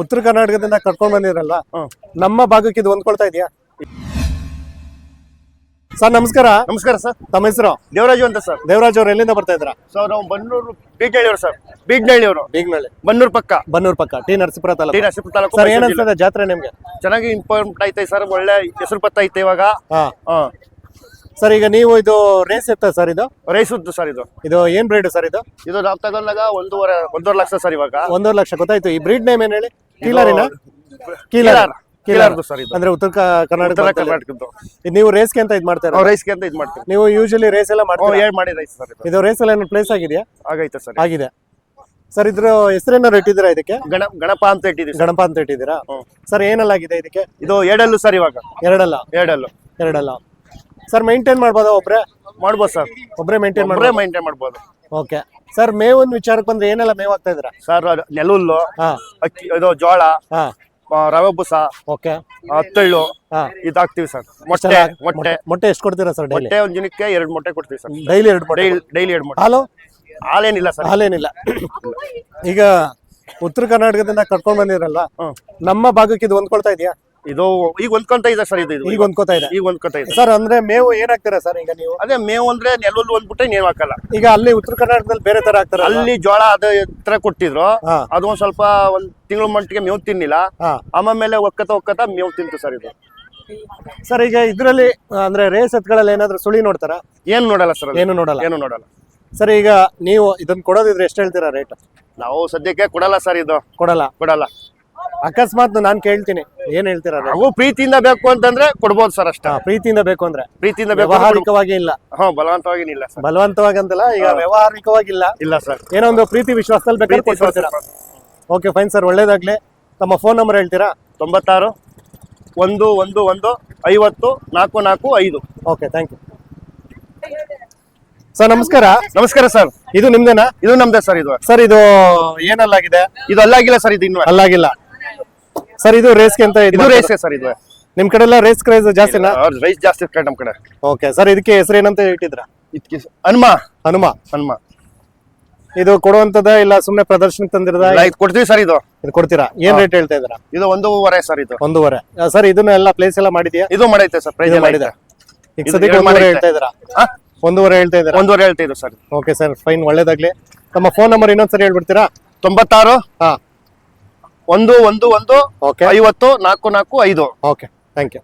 ಉತ್ತರ ಕರ್ನಾಟಕದಿಂದ ಕರ್ಕೊಂಡ್ ಬಂದಿರಲ್ಲ. ನಮ್ಮ ಭಾಗಕ್ಕೆ ಇದು ಹೊಂದ್ಕೊಳ್ತಾ ಇದೆಯಾ? ಸರ್ ನಮಸ್ಕಾರ. ನಮಸ್ಕಾರ ಸರ್. ತಮ್ಮ ಹೆಸರು? ದೇವರಾಜು ಅಂತ ಸರ್. ದೇವರಾಜ್ ಅವ್ರು ಎಲ್ಲಿಂದ ಬರ್ತಾ ಇದ್ರ ಸೊ ನಾವು ಬನ್ನೂರು ಬೀಗ್ನಳ್ಳಿಯವರು ಸರ್. ಬೀಗ್ನಳ್ಳಿಯವರು. ಬೀಗ್ನಳ್ಳಿ. ಬನ್ನೂರು ಪಕ್ಕ. ಬನ್ನೂರ್ ಪಕ್ಕ T Narasipura T Narasipura Narasipura taluk sir ಏನಂತ ಜಾತ್ರೆ ನಿಮ್ಗೆ? ಚೆನ್ನಾಗಿ ಇಂಪಾರ್ಟೆಂಟ್ ಐತೆ ಸರ್ ಒಳ್ಳೆ ಹೆಸರು ಪತ್ತ ಐತೆ ಇವಾಗ. ಹಾ. ಹಾ. ಸರ್ ಈಗ ನೀವು ಇದು ರೇಸ್ ಎತ್ತ ಸರ್ ಇದು? ರೈಸುದ್ದು ಸರ್ ಇದು. ಇದು ಏನ್ ಬ್ರೀಡ್ ಸರ್ ಇದು? ಇದು ನಾವು ತಗೊಂಡಾಗ ಒಂದೂವರೆ ಒಂದೂವರೆ ಲಕ್ಷ ಸರ್ ಇವಾಗ. ಒಂದೂವರೆ ಲಕ್ಷ ಗೊತ್ತಾಯ್ತು. ಈ ಬ್ರೀಡ್ ನೇಮ್ ಏನ್ ಹೇಳಿ? ಕೀಲರಿನ ಕೀಲರಿನ ಕೀಲರ್ ಕೀಲಾರ್ದು ಸರ್ ಇದು. ಅಂದ್ರೆ ಉತ್ತರ ಕ- ಕರ್ನಾಟಕ ಉತ್ತರ ಕರ್ನಾಟಕದ್ದು. ಇದು ನೀವು ರೇಸ್ಗೆ ಅಂತ ಇದು ಮಾಡ್ತೀರಾ? ನಾವು ರೈಸ್ಗೆ ಅಂತ ಇದು ಮಾಡ್ತೀವಿ. ನೀವು ಯೂಶಲಿ ರೇಸ್ ಎಲ್ಲ ಹ್ಞೂ ಮಾಡ್ತೀರಾ ಮಾಡಿ ರೈಸ್ ಸರ್ ಇದು. ಇದು ರೇಸ್ ಎಲ್ಲ ಏನು ಪ್ಲೇಸ್ ಆಗಿದೆಯಾ? ಆಗೈತೆ ಸರ್ ಆಗಿದೆ. ಸರ್ ಇದ್ರ ಹೆಸರೇನಾರು ಇಟ್ಟಿದ್ದೀರಾ ಇದಕ್ಕೆ? ಗಣ ಗಣಪ ಅಂತ ಇಟ್ಟಿದ್ದೀವಿ ಗಣಪ ಅಂತ ಇಟ್ಟಿದ್ದೀರಾ? ಹ್ಮ್. ಸರ್ ಏನೆಲ್ಲ ಆಗಿದೆ ಇದಕ್ಕೆ? ಇದು ಎರಡಲ್ಲೂ ಸರ್ ಇವಾಗ. ಎರಡಲ್ಲ? ಎರಡಲ್ಲ. ಎರಡಲ್ಲ. ಸರ್ ಮೇಂಟೈನ್ ಮಾಡ್ಬೋದಾ ಒಬ್ರೆ? ಮಾಡ್ಬೋದು ಸರ್ ಒಬ್ರೆ ಮೇಂಟೈನ್ ಮಾಡ್ರೆ ಮಾಡ್ಬೋದು? ಮೈಂಟೈನ್ ಮಾಡ್ಬೋದು. ಓಕೆ ಸರ್ ಮೇವನ್ ವಿಚಾರಕ್ಕೆ ಬಂದ್ರೆ ಏನೆಲ್ಲ ಮೇವ್ ಆಗ್ತಾ ಇದ್ರ ಸರ್ ನೆಲುಲ್ಲು ಹಾ. ಅಕ್ಕಿ ಇದು ಜೋಳ ಹಾ. ಆ, ರವೆ ಬುಸ ಓಕೆ ಹತ್ತಳ್ಳು ಹಾ. ಇದಾಕ್ತಿವಿ ಸರ್ ಮೊಟ್ಟೆ ಮೊಟ್ಟೆ ಮೊಟ್ಟೆ. ಎಷ್ಟು ಕೊಡ್ತೀರಾ ಸರ್ ಡೈಲಿ ಮೊಟ್ಟೆ ಒಂದ್ ದಿನಕ್ಕೆ ಎರಡು ಮೊಟ್ಟೆ ಕೊಡ್ತೀವಿ ಸರ್ ಡೈಲಿ ಎರಡು ಮೊಟ್ಟೆ ಡೈಲಿ ಡೈಲಿ ಎರಡು ಮೊಟ್ಟೆ. ಹಾಲು ಹಾಲೇನಿಲ್ಲ ಸರ್ ಹಾಲೇನಿಲ್ಲ. ಈಗ ಉತ್ತರ ಕರ್ನಾಟಕದಿಂದ ಕರ್ಕೊಂಡ್ ಬಂದಿರಲ್ಲ. ನಮ್ಮ ಭಾಗಕ್ಕೆ ಇದು ಹೊಂದ್ಕೊಳ್ತಾ ಇದೆಯಾ? ಇದು ಈಗ ಹೊಂದ್ಕೊಂತ ಇದೆ ಸರ್ ಇದು ಈಗ ಹೊಂದ್ಕೊತಾ ಇದೆ. ಈಗ ಹೊಂದ್ಕೊತ ಇದೆ. ಸರ್ ಅಂದ್ರೆ ಮೇವು ಏನ್ ಹಾಕ್ತೀರಾ ಸರ್ ಈಗ ನೀವು? ಅದೇ ಮೇವು ಅಂದ್ರೆ ನೆಲ್ಲೂ ಒಂದ್ಬಿಟ್ಟೆ ನೀವು ಹಾಕಲ್ಲ. ಈಗ ಅಲ್ಲಿ ಉತ್ತರ ಕರ್ನಾಟಕದಲ್ಲಿ ಬೇರೆ ತರ ಹಾಕ್ತಾರೆ ಅಲ್ಲಿ ಜೋಳ ಅದ ತರ ಕೊಟ್ಟಿದ್ರು. ಅದೊಂದ್ ಸ್ವಲ್ಪ ಒಂದ್ ತಿಂಗಳ ಮಟ್ಟಿಗೆ ಮೇವು ತಿನ್ನಿಲ್ಲ. ಆಮೇಲೆ ಒಕ್ಕತ ಒಕ್ಕತ ಮೇವು ತಿಂತು ಸರ್ ಇದು. ಸರ್ ಈಗ ಇದ್ರಲ್ಲಿ ಅಂದ್ರೆ ರೇಸ್ ಎತ್ಗಳಲ್ಲಿ ಏನಾದ್ರು ಸುಳಿ ನೋಡ್ತಾರ? ಏನು ನೋಡಲ್ಲ ಸರ್. ಏನು ನೋಡಲ್ಲ. ಏನು ನೋಡಲ್ಲ. ಸರ್ ಈಗ ನೀವು ಇದನ್ನ ಕೊಡೋದಿದ್ರೆ ಎಷ್ಟು ಹೇಳ್ತೀರಾ ರೇಟ್? ನಾವು ಸದ್ಯಕ್ಕೆ ಕೊಡಲ್ಲ ಸರ್ ಇದು. ಕೊಡಲ್ಲ. ಕೊಡಲ್ಲ. ಅಕಸ್ಮಾತ್ ನಾನು ಕೇಳ್ತೀನಿ. ಏನ್ ಹೇಳ್ತೀರಾ ನಾವು ಪ್ರೀತಿಯಿಂದ ಬೇಕು ಅಂತಂದ್ರೆ ಕೊಡ್ಬೋದು ಸರ್ ಅಷ್ಟೇ. ಪ್ರೀತಿಯಿಂದ ಬೇಕು ಅಂದ್ರೆ? ಪ್ರೀತಿಯಿಂದ ಬೇಕು ಅಂದ್ರೆ ಕೊಡ್ಬೋದು. ವ್ಯವಹಾರಿಕವಾಗಿ ಇಲ್ಲ. ಹಾ ಬಲವಂತವಾಗಿನಿಲ್ಲ ಸರ್. ಬಲವಂತವಾಗಿ ಅಂತಲ್ಲ ಈಗ ವ್ಯವಹಾರಿಕವಾಗಿಲ್ಲ ಇಲ್ಲ. ಸರ್. ಏನೋ ಒಂದು ಪ್ರೀತಿ ವಿಶ್ವಾಸದಲ್ಲಿ ಬೇಕಾದ್ರೆ ಪ್ರೀತಿ ಕೊಟ್ಬಿಡ್ತೀರಾ? ಓಕೆ ಫೈನ್ ಸರ್ ಒಳ್ಳೇದಾಗ್ಲಿ. ತಮ್ಮ ಫೋನ್ ನಂಬರ್ ಹೇಳ್ತೀರಾ? ತೊಂಬತ್ತಾರು ಒಂದು ಒಂದು ಒಂದು ಐವತ್ತು ನಾಲ್ಕು ನಾಲ್ಕು ಐದು. ಓಕೆ ಥ್ಯಾಂಕ್ ಯು ಸರ್ ನಮಸ್ಕಾರ. ನಮಸ್ಕಾರ ಸರ್. ಇದು ನಿಮ್ದೇನಾ? ಇದು ನಮ್ದೇ ಸರ್ ಇದು. ಸರ್ ಇದು ಏನಲ್ಲಾಗಿದೆ ಇದು ಅಲ್ಲಾಗಿಲ್ಲ ಸರ್ ಇದು ಇನ್ನು ಅಲ್ಲಾಗಿಲ್ಲ. ಸರ್ ಇದು ರೇಸ್ಗೆ ಅಂತ ಇದು ರೇಸ್ ಸರ್ ಇದು. ನಿಮ್ ಕಡೆ ಎಲ್ಲ ರೇಸ್ ಕ್ರೈಸ್ ಜಾಸ್ತಿನಾ ರೈಸ್ ಜಾಸ್ತಿ ಕಡೆ ನಮ್ ಕಡೆ. ಓಕೆ ಸರ್ ಇದಕ್ಕೆ ಹೆಸರು ಏನಂತ ಇಟ್ಟಿದ್ರ ಇದಕ್ಕೆ ಹನುಮ. ಹನುಮ. ಹನುಮ. ಇದು ಕೊಡುವಂತದ ಇಲ್ಲ ಸುಮ್ನೆ ಪ್ರದರ್ಶನ ತಂದಿರದ? ಇದು ಕೊಡ್ತೀವಿ ಸರ್ ಇದು. ಇದು ಕೊಡ್ತೀರಾ? ಏನ್ ರೇಟ್ ಹೇಳ್ತಾ ಇದ್ದೀರಾ? ಇದು ಒಂದೂವರೆ ಸರ್ ಇದು. ಒಂದೂವರೆ. ಸರ್ ಇದನ್ನ ಎಲ್ಲ ಪ್ಲೇಸ್ ಎಲ್ಲ ಮಾಡಿದ್ಯಾ? ಇದು ಮಾಡೈತೆ ಸರ್ ಪ್ರೈಸ್ ಮಾಡಿದೆ ಈಗ ಸದ್ಯಕ್ಕೆ ಒಂದೂವರೆ ಹೇಳ್ತಾ ಇದ್ದೀರಾ? ಒಂದೂವರೆ ಹೇಳ್ತಾ ಇದ್ದೀರಾ? ಒಂದೂವರೆ ಹೇಳ್ತಿದ್ರು ಸರ್ ಓಕೆ ಸರ್ ಫೈನ್ ಒಳ್ಳೇದಾಗ್ಲಿ. ತಮ್ಮ ಫೋನ್ ನಂಬರ್ ಇನ್ನೊಂದ್ಸರಿ ಹೇಳ್ಬಿಡ್ತೀರಾ? ತೊಂಬತ್ತಾರು ಹಾ. ಒಂದು ಒಂದು ಒಂದು ಓಕೆ ಐವತ್ತು ನಾಲ್ಕು ನಾಲ್ಕು ಐದು. Okay thank you